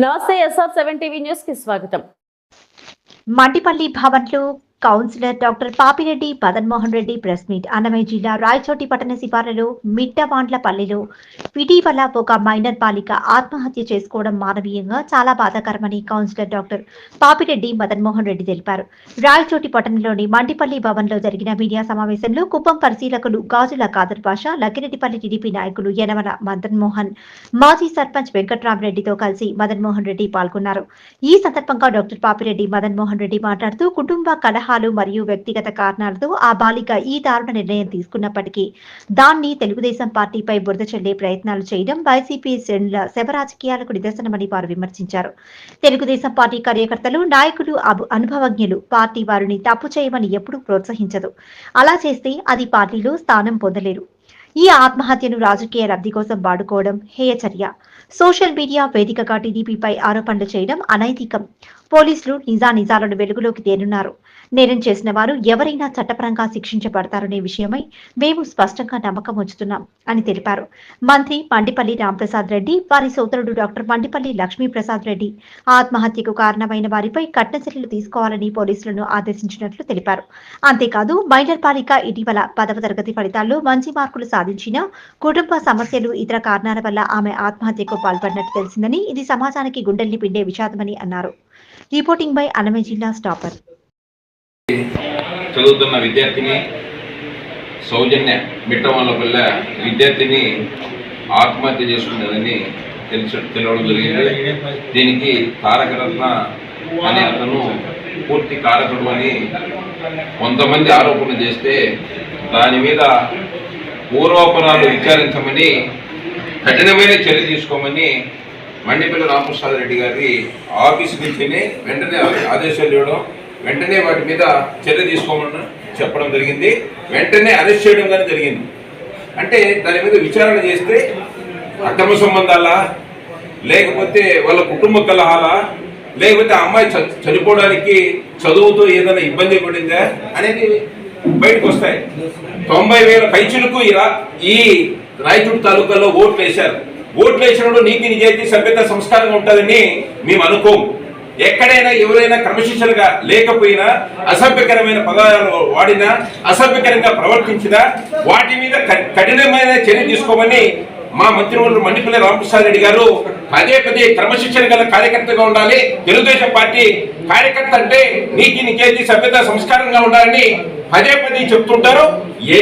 నమస్తే SR seven TV న్యూస్కి స్వాగతం. Mantipalli భవన్లు councillor doctor Papireddy Madanmohan Reddy press meet. Annamayya జిల్లా రాయచోటి పట్టణ శివారులో మిట్టవాండ్లపల్లిలో ఇటీవల ఒక మైనర్ బాలిక ఆత్మహత్య చేసుకోవడం మానవీయంగా చాలా బాధాకరమని కౌన్సిలర్ డాక్టర్ పాపిరెడ్డి మదన్మోహన్ రెడ్డి తెలిపారు. రాయచోటి పట్టణంలోని మండిపల్లి భవన్లో జరిగిన మీడియా సమావేశంలో కుప్పం పరిశీలకులు గాజుల కాదర్ భాష లక్కిరెడ్డిపల్లి టీడీపీ నాయకులు యనమల మదన్ మోహన్ మాజీ సర్పంచ్ వెంకట్రామరెడ్డితో కలిసి మదన్మోహన్ రెడ్డి పాల్గొన్నారు. ఈ సందర్భంగా డాక్టర్ పాపిరెడ్డి మదన్మోహన్ రెడ్డి మాట్లాడుతూ కుటుంబ కలహ కలహాలు మరియు వ్యక్తిగత కారణాలతో ఆ బాలిక ఈ దారుణ నిర్ణయం తీసుకున్నప్పటికీ దాన్ని తెలుగుదేశం పార్టీపై బురద చల్లే ప్రయత్నాలు చేయడం వైసీపీ శ్రేణుల శవరాజకీయాలకు నిదర్శనమని వారు విమర్శించారు. తెలుగుదేశం పార్టీ కార్యకర్తలు నాయకులు అబు- అనుభవజ్ఞులు పార్టీ వారిని తప్పు చేయమని ఎప్పుడూ ప్రోత్సహించదు. అలా చేస్తే అది పార్టీలో స్థానం పొందలేరు. ఈ ఆత్మహత్యను రాజకీయ లబ్ధి కోసం వాడుకోవడం హేయచర్య. సోషల్ మీడియా వేదికగా టీడీపీపై ఆరోపణలు చేయడం అనైతికం. పోలీసులు నిజానిజాలను వెలుగులోకి తేనున్నారు. నేరం చేసిన వారు ఎవరైనా చట్టపరంగా శిక్షించబడతారనే విషయమై మేము స్పష్టంగా నమ్మకం ఉంచుతున్నాం అని తెలిపారు. మంత్రి మండిపల్లి రాంప్రసాద్ రెడ్డి వారి సోదరుడు డాక్టర్ మండిపల్లి లక్ష్మీప్రసాద్ రెడ్డి ఆత్మహత్యకు కారణమైన వారిపై కఠిన చర్యలు తీసుకోవాలని పోలీసులను ఆదేశించినట్లు తెలిపారు. అంతేకాదు మైనర్ బాలిక ఇటీవల పదవ తరగతి ఫలితాల్లో మంచి మార్కులు సాధించిన కుటుంబ సమస్యలు ఇతర కారణాల వల్ల ఆమె ఆత్మహత్యకు పాల్పడినట్టు తెలిసిందని ఇది సమాజానికి గుండెల్ని పిండే విషాదమని అన్నారు. రిపోర్టింగ్ బై అలమే జిల్లా స్టాపర్ చదువుతున్న విద్యార్థిని సౌజన్య మిట్టవల్లపల్ల విద్యార్థిని ఆత్మహత్య చేసుకున్నదని తెలుసు తెలవడం జరిగింది. దీనికి తారకరత్న అనే అతను పూర్తి కారకుడు అని కొంతమంది ఆరోపణలు చేస్తే దాని మీద పూర్వాపరాలు విచారించమని కఠినమైన చర్య తీసుకోమని మండిపల్లి రామకృష్ణారెడ్డి రెడ్డి గారి ఆఫీస్ నుంచినే వెంటనే ఆదేశాలు ఇవ్వడం వెంటనే వాటి మీద చర్య తీసుకోమని చెప్పడం జరిగింది. వెంటనే అరెస్ట్ చేయడం కానీ జరిగింది. అంటే దాని మీద విచారణ చేస్తే అక్రమ సంబంధాలా? లేకపోతే వాళ్ళ కుటుంబ కలహాలా? లేకపోతే అమ్మాయి చనిపోవడానికి చదువుతో ఏదైనా ఇబ్బంది పడిందా అనేది బయటకు వస్తాయి. తొంభై వేల పైచులకు ఈ ఈ రాయచూడు తాలూకాలో ఓట్లు వేశారు. ఓట్లు వేసినప్పుడు నీతి నిజాయితీ సభ్యత సంస్కారంగా ఉంటుందని మేము అనుకోము ఎక్కడైనా ఎవరైనా క్రమశిక్షణగా లేకపోయినా అసభ్యకరమైన పదాలను వాడినా అసభ్యకరంగా ప్రవర్తించినా వాటి మీద కఠినమైన చర్య తీసుకోమని మా మంత్రివర్యులు మండిపల్లి రామప్రసాద్ రెడ్డి గారు పదే పదే క్రమశిక్షణ గల కార్యకర్తగా ఉండాలి. తెలుగుదేశం పార్టీ కార్యకర్త అంటే నీతి నిజాయితీ సభ్యత సంస్కారంగా ఉండాలని పదే పదే చెప్తుంటారు. ఏ